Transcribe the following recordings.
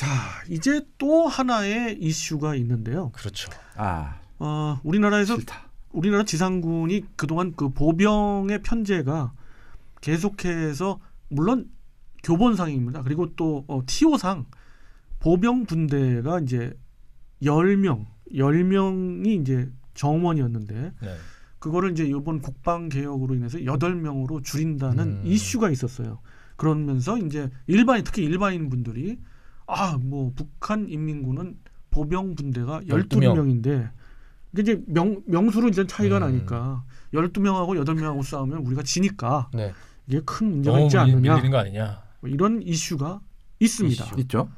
자, 이제 또 하나의 이슈가 있는데요. 그렇죠. 아 어, 우리나라에서 싫다. 우리나라 지상군이 그동안 그 보병의 편제가 계속해서 물론 교본상입니다. 그리고 또 어, TO상 보병 분대가 이제 10명, 10명이 이제 정원이었는데 네. 그거를 이제 이번 국방 개혁으로 인해서 8명으로 줄인다는 음. 이슈가 있었어요. 그러면서 이제 일반인 특히 일반인 분들이 아, 뭐 북한 인민군은 보병 분대가 12명 인데 이게 이제 명, 명수로 이제 차이가 음. 나니까 12명하고 8명하고 싸우면 우리가 지니까 네. 이게 큰 문제가 있지 밀- 않느냐 밀리는 거 아니냐. 뭐 이런 이슈가 있습니다. 이슈. 있죠.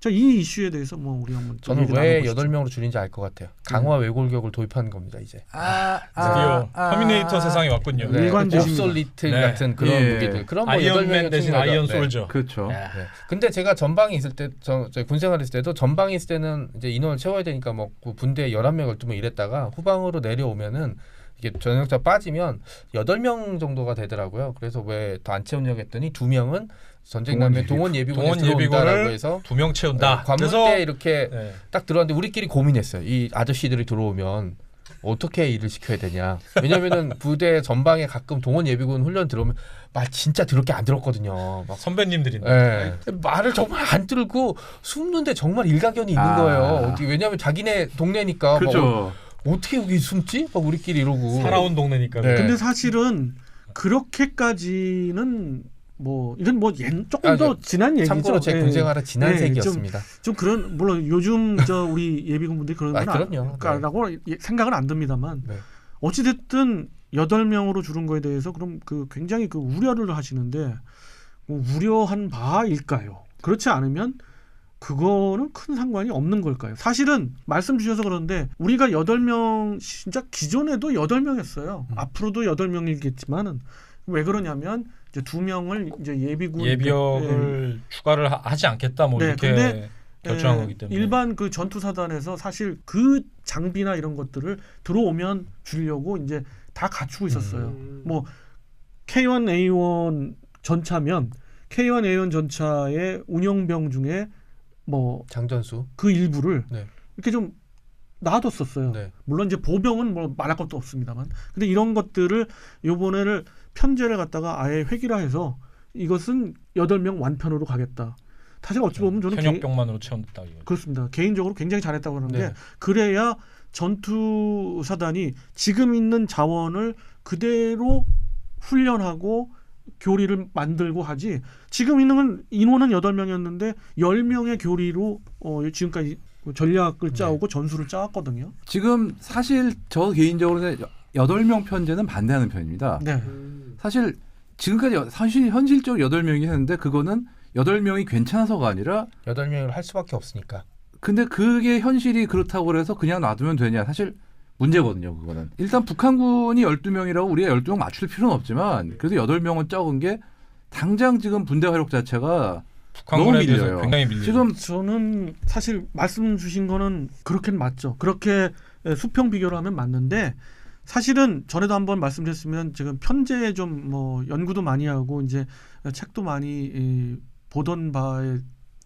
자, 이 이슈에 대해서 뭐 우리 한번 좀 저는 왜. 여덟 명으로 줄인지 알 것 같아요. 강화 외골격을 도입하는 겁니다 이제. 아, 드디어 터미네이터 세상에 왔군요. 네. 일관되십니다. 옵솔리트 네. 같은 그런 예. 무기들. 그런 뭐 여덟 아이언맨 대신. 아이언 네. 솔저. 그렇죠. 야. 네. 근데 제가 전방에 있을 때, 저, 저 군생활 했을 때도 전방에 있을 때는 이제 인원을 채워야 되니까 뭐그 분대에 11명, 12명 이랬다가 후방으로 내려오면은 이게 전역자 빠지면 8명 정도가 되더라고요. 그래서 왜 더 안 채우냐고 했더니 두 명은 전쟁 예비군. 동원 예비군에 들어온다라고 해서 두 명 채운다. 네, 관문 그래서 때 이렇게 네. 딱 들어왔는데 우리끼리 고민했어요. 이 아저씨들이 들어오면 어떻게 일을 시켜야 되냐. 왜냐면은 부대 전방에 가끔 동원 예비군 훈련 들어오면 말 진짜 더럽게 안 들었거든요. 막 선배님들인데. 예. 말을 정말 안 들고 숨는데 정말 일가견이 있는 아. 거예요. 어떻게 왜냐하면 자기네 동네니까 막 그렇죠. 어, 어떻게 여기 숨지? 막 우리끼리 이러고 살아온 동네니까. 네. 근데 사실은 그렇게까지는 뭐 이건 뭐 옛, 조금 아, 더 저- 지난 얘기죠. 참고로 제 예. 군생활은 지난 네, 세기였습니다. 좀 그런 물론 요즘 저 우리 예비군 분들이 그런 아, 건 그럼요. 네. 라고 생각은 안 듭니다만 네. 어찌 됐든 여덟 명으로 줄은 거에 대해서 그럼 그 굉장히 그 우려를 하시는데 뭐 우려한 바일까요? 그렇지 않으면 그거는 큰 상관이 없는 걸까요? 사실은 말씀 주셔서 그런데 우리가 여덟 명 진짜 기존에도 여덟 명이었어요. 음. 앞으로도 여덟 명이겠지만은 왜 그러냐면 이제 두 명을 이제 예비군 예비역을 추가를 하, 지 않겠다 뭐 네, 이렇게 결정한 예, 거기 때문에. 일반 그 전투 사단에서 사실 그 장비나 이런 것들을 들어오면 주려고 이제 다 갖추고 있었어요. 음. 뭐 K1A1 전차면 K1A1 전차의 운영병 중에 뭐그 장전수. 일부를 네. 이렇게 좀 놔뒀었어요. 네. 물론 이제 보병은 뭐 말할 것도 없습니다만, 근데 이런 것들을 요번에를 편제를 갖다가 아예 획일화해서 이것은 여덟 명 완편으로 가겠다. 사실 어찌 보면 저는 개, 현역병만으로 채운다 이거. 그렇습니다. 개인적으로 굉장히 잘했다고 하는데 네. 그래야 전투 사단이 지금 있는 자원을 그대로 훈련하고 교리를 만들고 하지 지금 있는 건 인원은 여덟 명이었는데 열명의 교리로 어, 지금까지 전략을 짜오고 전술을 짜왔거든요. 지금 사실 저 개인적으로는 여- 여덟 명 편제는 반대하는 편입니다. 네. 사실 지금까지 여- 사실 현실적으로 여덟 명이 했는데 그거는 여덟 명이 괜찮아서가 아니라 여덟 명을 할 수밖에 없으니까. 근데 그게 현실이 그렇다고 그래서 그냥 놔두면 되냐 사실 문제거든요 그거는 일단 북한군이 12명이라고 우리가 12명 맞출 필요는 없지만 그래도 8명은 적은 게 당장 지금 분대 화력 자체가 북한군에 너무 대해서 밀려요. 지금 저는 사실 말씀 주신 거는 그렇게는 맞죠. 그렇게 에, 수평 비교를 하면 맞는데 사실은 전에도 한번 말씀드렸으면 지금 편제에 좀 뭐 연구도 많이 하고 이제 책도 많이 이, 보던 바에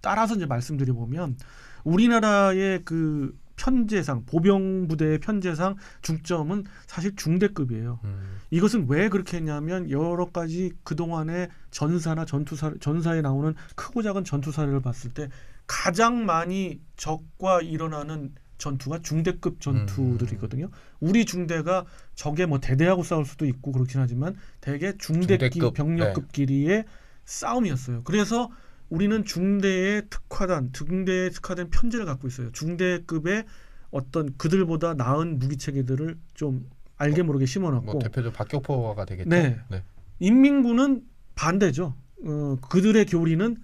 따라서 이제 말씀드려 보면 우리나라의 그 편제상 보병 부대의 편제상 중점은 사실 중대급이에요. 음. 이것은 왜 그렇게 했냐면 여러 가지 그 동안의 전사나 전투사 전사에 나오는 크고 작은 전투 사례를 봤을 때 가장 많이 적과 일어나는 전투가 중대급 전투들이거든요. 우리 중대가 적에 뭐 대대하고 싸울 수도 있고 그렇긴 하지만 대개 중대급 중대급, 병력급끼리의 싸움이었어요. 그래서 우리는 중대의 특화단, 중대에 특화된 편제를 갖고 있어요. 중대급의 어떤 그들보다 나은 무기 체계들을 좀 알게 모르게 심어놨고 뭐 대표적 박격포가 되겠죠. 네. 네. 인민군은 반대죠. 어, 그들의 교리는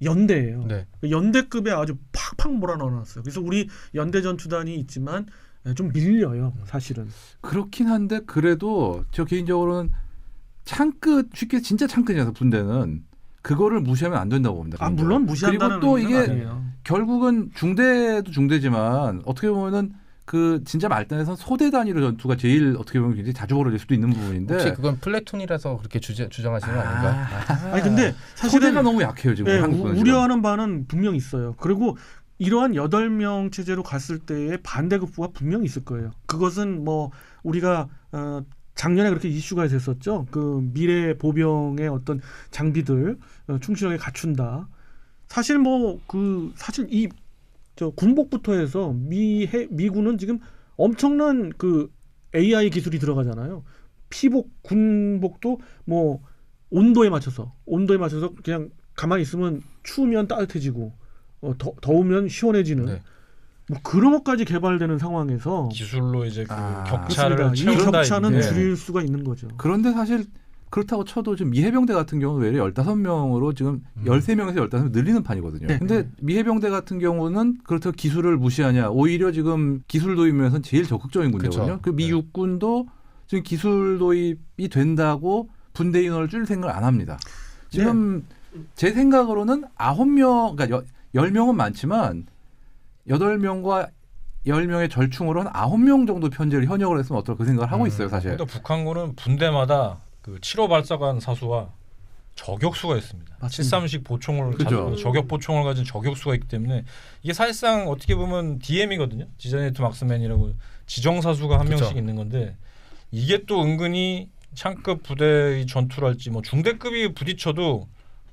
연대예요. 네. 연대급에 아주 팍팍 몰아넣어놨어요. 그래서 우리 연대 전투단이 있지만 예, 좀 밀려요, 음. 사실은. 그렇긴 한데 그래도 저 개인적으로는 창끝 쉽게 진짜 창끝이라서 분대는 그거를 무시하면 안 된다고 봅니다. 아 개인적으로. 물론 무시한다는 그리고 또 이게 아니에요. 결국은 중대도 중대지만 어떻게 보면은 그 진짜 말단에서 소대 단위로 전투가 제일 어떻게 보면 굉장히 자주 벌어질 수도 있는 부분인데 혹시 그건 플래툰이라서 그렇게 주제, 주장하시는 거 아닌가? 아니 근데 사실은 소대가 너무 약해요 지금 예, 한국은 우- 우려하는 바는 분명 있어요. 그리고 이러한 여덟 명 체제로 갔을 때의 반대급부가 분명히 있을 거예요. 그것은 뭐 우리가 어, 작년에 그렇게 이슈가 됐었죠. 그 미래 보병의 어떤 장비들 어, 충실하게 갖춘다. 사실 뭐 그 사실 이 저 군복부터 해서 미 해 미군은 지금 엄청난 그 AI 기술이 들어가잖아요. 피복 군복도 뭐 온도에 맞춰서 온도에 맞춰서 그냥 가만히 있으면 추우면 따뜻해지고 어, 더, 더우면 시원해지는 네. 뭐 그런 것까지 개발되는 상황에서 기술로 이제 그 아, 격차를. 이. 격차는 이게. 줄일 수가 있는 거죠. 그런데 사실 그렇다고 쳐도 지금 미해병대 같은 경우는 외래 15명으로 지금 음. 13명에서 15명 늘리는 판이거든요. 네. 근데 미해병대 같은 경우는 그렇다고 기술을 무시하냐. 오히려 지금 기술 도입면에서는 제일 적극적인 군대거든요. 그쵸. 그미 네. 육군도 지금 기술 도입이 된다고 분대 인원을 줄일 생각을 안 합니다. 지금 제 생각으로는 9명, 그러니까 10명은 많지만 8명과 10명의 절충으로 한 9명 정도 편제를 현역을 했으면 어떨까 그 생각을 하고 음, 있어요, 사실. 근데 북한군은 분대마다 그 7호 발사관 사수와 저격수가 있습니다. 맞습니다. 73식 보총을 그죠. 가지고 저격 보총을 가진 저격수가 있기 때문에 이게 사실상 어떻게 보면 DM이거든요. 디저네이트 막스맨이라고 지정 사수가 한 그죠. 명씩 있는 건데 이게 또 은근히 창급 부대의 전투를 할지 뭐 중대급이 부딪혀도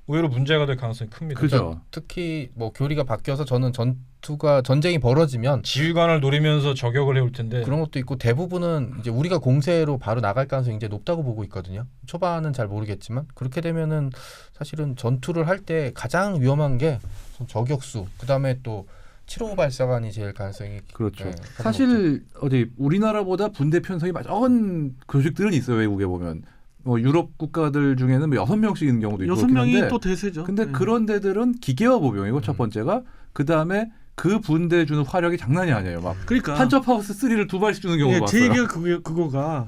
의외로 문제가 될 가능성이 큽니다. 그죠. 특히 뭐 교리가 바뀌어서 저는 전투가 전쟁이 벌어지면 지휘관을 노리면서 저격을 해올 텐데 그런 것도 있고 대부분은 이제 우리가 공세로 바로 나갈 가능성이 이제 높다고 보고 있거든요. 초반은 잘 모르겠지만 그렇게 되면은 사실은 전투를 할 때 가장 위험한 게 저격수 그다음에 또 7호 발사관이 제일 가능성이 그렇죠. 네, 가장 높죠. 사실 어디 우리나라보다 분대 편성이 적은 조직들은 있어요 외국에 보면 뭐 유럽 국가들 중에는 뭐 여섯 명씩 있는 경우도 있고 여섯 그렇긴 명이 한데 또 대세죠. 근데 네. 그런 데들은 기계화 보병이고 첫 음. 번째가 그 다음에 그 분대 주는 화력이 장난이 아니에요 막 그러니까 판처파우스 3를 두 발씩 주는 경우도 예, 제 봤어요. 얘기가 그거, 그거가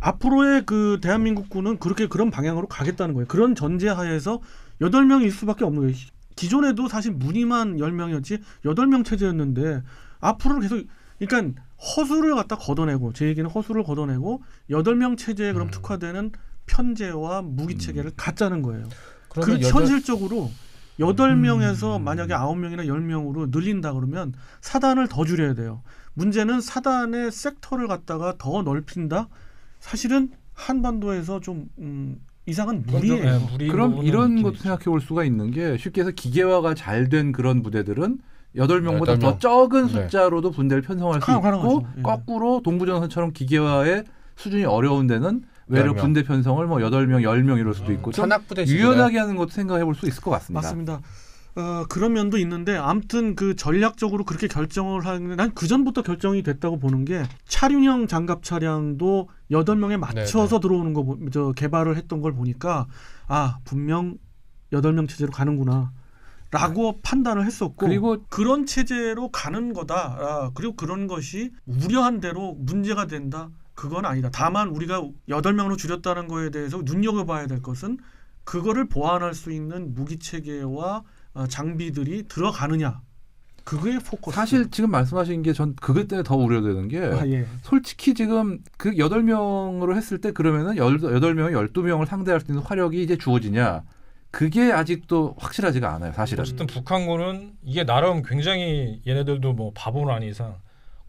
앞으로의 그 대한민국 군은 그렇게 그런 방향으로 가겠다는 거예요. 그런 전제하에서 여덟 명일 수밖에 없는 거예요. 기존에도 사실 무늬만 열 명이었지 여덟 명 체제였는데 앞으로는 계속 그러니까 허수를 갖다 걷어내고 제 얘기는 허수를 걷어내고 여덟 명 체제에 그럼 음. 특화되는 편제와 무기 체계를 갖자는 거예요. 그 여덟- 현실적으로 여덟 음. 명에서 만약에 아홉 명이나 열 명으로 늘린다 그러면 사단을 더 줄여야 돼요. 문제는 사단의 섹터를 갖다가 더 넓힌다. 사실은 한반도에서 좀 음, 이상은 좀, 무리예요. 예, 무리 그럼 부분은 이런 것도. 생각해 볼 수가 있는 게 쉽게 해서 기계화가 잘 된 그런 부대들은 여덟 명보다 여덟 더 명. 적은 네. 숫자로도 분대를 편성할 수 가능- 있고 가능하죠. 예. 거꾸로 동부전선처럼 기계화의 수준이 어려운 데는 외로. 분대 편성을 뭐 여덟 명, 열 명 이럴 수도 있고 좀 산악부대 유연하게 하는 것도 생각해 볼 수 있을 것 같습니다. 맞습니다. 어, 그런 면도 있는데 아무튼 그 전략적으로 그렇게 결정을 하는 난 그 전부터 결정이 됐다고 보는 게 차륜형 장갑 차량도 여덟 명에 맞춰서 들어오는 거 보- 저 개발을 했던 걸 보니까 아 분명 여덟 명 체제로 가는구나. 라고 판단을 했었고 그리고 그런 체제로 가는 거다. 아, 그리고 그런 것이 우려한 대로 문제가 된다. 그건 아니다. 다만 우리가 여덟 명으로 줄였다는 거에 대해서 눈여겨봐야 될 것은 그거를 보완할 수 있는 무기 체계와 어, 장비들이 들어가느냐. 그거에 포커스. 사실 지금 말씀하신 게 전 그것 때문에 더 우려되는 게 아, 예. 솔직히 지금 그 여덟 명으로 했을 때 그러면은 열- 여덟 명이 열두 명을 상대할 수 있는 화력이 이제 주어지냐? 그게 아직도 확실하지가 않아요, 사실은. 어쨌든 북한군은 이게 나름 굉장히 얘네들도 뭐 바보는 아닌 이상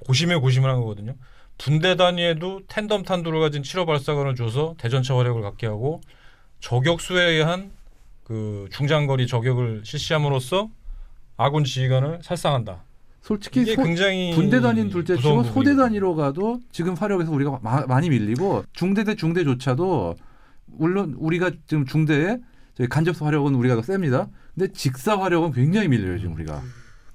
고심에 고심을 한 거거든요. 분대 단위에도 텐덤 탄두를 가진 7호 발사관을 줘서 대전차 화력을 갖게 하고 저격수에 의한 그 중장거리 저격을 실시함으로써 아군 지휘관을 살상한다. 솔직히 소- 굉장히 분대 단위는 둘째 치고 소대. 단위로 가도 지금 화력에서 우리가 마- 많이 밀리고 중대 대 중대조차도 물론 우리가 지금 중대에 저희 간접사 화력은 우리가 더 셉니다. 근데 직사 화력은 굉장히 밀려요 지금 우리가.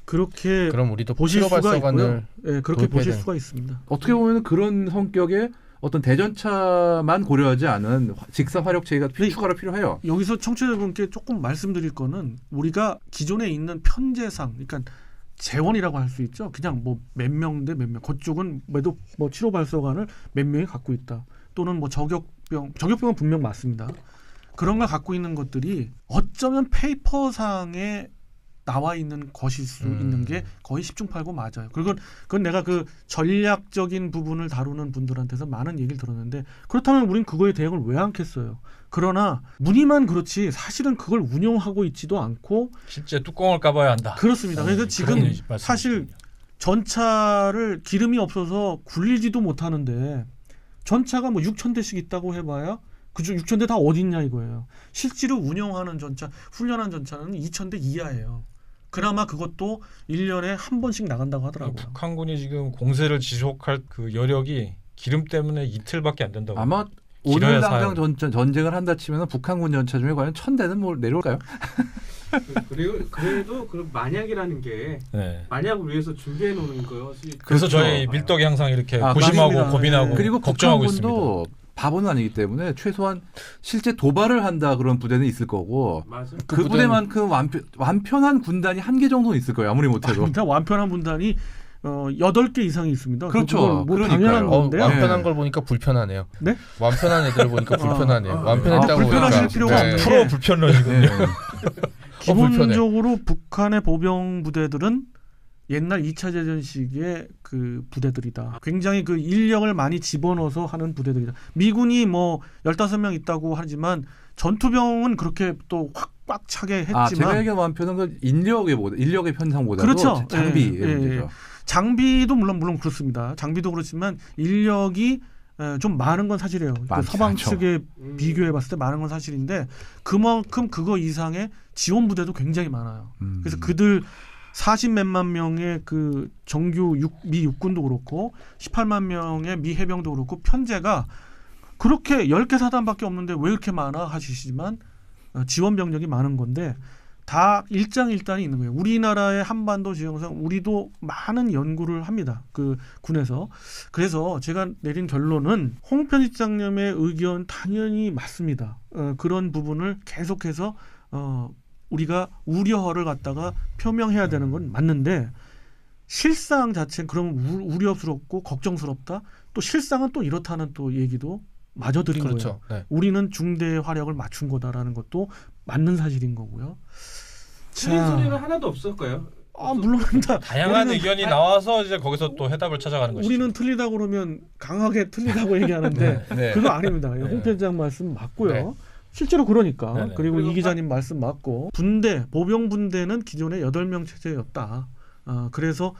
그렇게 그럼 우리도 보실 7호 수가 있고요. 예, 그렇게 도입해야 보실 수가 있습니다. 어떻게 보면 그런 성격의 어떤 대전차만 고려하지 않은 화- 직사 화력 체계가 필- 추가로 필요해요. 여기서 청취자분께 조금 말씀드릴 거는 우리가 기존에 있는 편제상, 그러니까 재원이라고 할 수 있죠. 그냥 뭐 몇 명 대 몇 명. 그쪽은 매도 뭐 7호 발사관을 몇 명이 갖고 있다. 또는 뭐 저격병, 저격병은 분명 맞습니다. 그런 걸 갖고 있는 것들이 어쩌면 페이퍼상의 나와 있는 것일 수 음. 있는 게 거의 10중 8구 맞아요. 그건 그건 내가 그 전략적인 부분을 다루는 분들한테서 많은 얘기를 들었는데 그렇다면 우린 그거에 대응을 왜 않겠어요. 그러나 문의만 그렇지 사실은 그걸 운영하고 있지도 않고 실제 뚜껑을 까봐야 한다. 그렇습니다. 그래서 음, 지금. 사실 전차를 기름이 없어서 굴리지도 못하는데 전차가 뭐 6천 대씩 있다고 해봐야 그중 6천 대 다 어디 있냐 이거예요. 실제로 운영하는 전차, 훈련한 전차는 2천 대 이하예요. 그나마 그것도 1년에 한 번씩 나간다고 하더라고요. 북한군이 지금 공세를 지속할 그 여력이 기름 때문에 이틀밖에 안 된다고. 아마 오늘 당장. 전, 전쟁을 한다 치면 북한군 전차 중에 과연 천 대는 뭐 내려올까요? 그리고 그래도 그 만약이라는 게 네. 만약을 위해서 준비해 놓는 것이 그래서 그렇죠. 저희 밀떡이 항상 이렇게 아, 고심하고 맞습니다. 고민하고 네. 그리고 걱정하고 있습니다. 바보는 아니기 때문에 최소한 실제 도발을 한다 그런 부대는 있을 거고 맞아. 그, 그 부대만큼 완편, 완편한 군단이 한 개 정도는 있을 거예요 아무리 못해도 아닙니다. 완편한 분단이 어, 8개 이상이 있습니다. 그렇죠. 뭐. 당연한 어, 건데요. 완편한 네. 걸 보니까 불편하네요. 네? 완편한 애들 보니까 불편하네요. 아, 아, 완편했다고 아, 불편하실 보니까. 필요가 네. 없네. 프로 불편러지군요. 네. 기본적으로 북한의 보병 부대들은 옛날 2차 대전식의 그 부대들이다. 굉장히 그 인력을 많이 집어넣어서 하는 부대들이다. 미군이 뭐 15명 있다고 하지만 전투병은 그렇게 또 확 꽉 차게 했지만 아 제가 얘기한 완편은 그 인력의 보다 인력의 편성보다도 그렇죠. 장비의 예, 예, 문제죠. 장비도 물론 물론 그렇습니다. 장비도 그렇지만 인력이 에, 좀 많은 건 사실이에요. 그 서방 않죠. 측에 음. 비교해 봤을 때 많은 건 사실인데 그만큼 그거 이상의 지원 부대도 굉장히 많아요. 음. 그래서 그들 40 몇만 명의 그 정규 육, 미 육군도 그렇고 18만 명의 미 해병도 그렇고 편제가 그렇게 10개 사단밖에 없는데 왜 이렇게 많아 하시지만 어, 지원 병력이 많은 건데 다 일장일단이 있는 거예요. 우리나라의 한반도 지형상 우리도 많은 연구를 합니다. 그 군에서. 그래서 제가 내린 결론은 홍 편집장님의 의견 당연히 맞습니다. 어, 그런 부분을 계속해서 어, 우리가 우려를 갖다가 표명해야 되는 건 맞는데 실상 자체는 그러면 우, 우려스럽고 걱정스럽다. 또 실상은 또 이렇다는 또 얘기도 마저 드린 거예요. 그렇죠. 네. 우리는 중대 화력을 맞춘 거다라는 것도 맞는 사실인 거고요. 틀린 소리는 하나도 없을까요? 아 물론입니다. 다양한 우리는- 의견이 나와서 이제 거기서 또 해답을 찾아가는 것이죠. 우리는 틀리다 그러면 강하게 틀리다고 얘기하는데 네. 그거 아닙니다. 네. 홍 편장 말씀 맞고요. 네. 실제로 그러니까 네네. 그리고 이 그리고 기자님 말씀 맞고 분대 보병 분대는 기존에 여덟 명 체제였다. 아, 그래서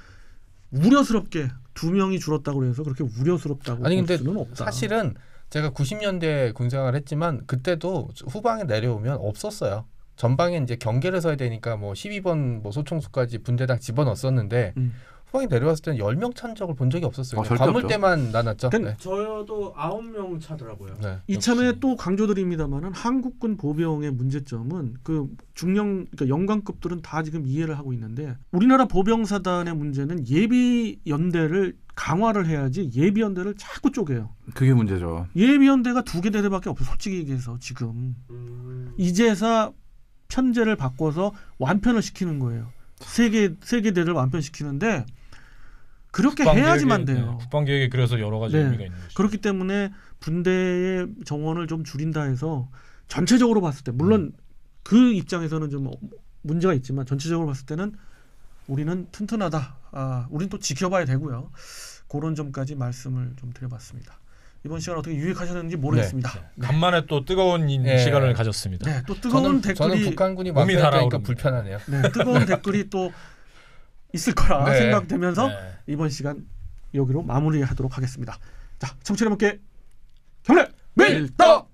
우려스럽게 두 명이 줄었다고 해서 그렇게 우려스럽다고 아니, 볼 근데 수는 없다. 사실은 제가 90년대 군생활 했지만 그때도 후방에 내려오면 없었어요. 전방에 이제 경계를 서야 되니까 뭐 12번 뭐 소총수까지 분대당 집어넣었었는데 음. 후방에 내려왔을 때는 10명 찬 적을 본 적이 없었어요. 어, 그냥 절대 관물대만 나눴죠. 네. 저도 아홉 명 차더라고요. 네. 이참에 역시. 또 강조드립니다만은 한국군 보병의 문제점은 그 중령 그러니까 영관급들은 다 지금 이해를 하고 있는데 우리나라 보병사단의 문제는 예비 연대를 강화를 해야지 예비 연대를 자꾸 쪼개요. 그게 문제죠. 예비 연대가 두 개 대대밖에 없어. 솔직히 얘기해서 지금 음. 이제사 편제를 바꿔서 완편을 시키는 거예요. 세개세개 대를 완편시키는데 그렇게 해야지만 계획에- 돼요. 네, 국방 계획에 그래서 여러 가지 네. 의미가 있는 것이죠. 그렇기 때문에 분대의 정원을 좀 줄인다 해서 전체적으로 봤을 때 물론 그 입장에서는 좀 문제가 있지만 전체적으로 봤을 때는 우리는 튼튼하다. 아, 우리는 또 지켜봐야 되고요. 그런 점까지 말씀을 좀 드려봤습니다. 이번 시간 어떻게 유익하셨는지 모르겠습니다. 네. 간만에 또 뜨거운 이 네. 시간을 가졌습니다. 네, 또 뜨거운 저는 댓글이 저는 북한군이 몸이 달아오릅니다. 불편하네요. 네, 뜨거운 댓글이 또 있을 거라 네. 생각되면서 네. 이번 시간 여기로 마무리하도록 하겠습니다. 자, 청취자 여러분께 경례 밀떡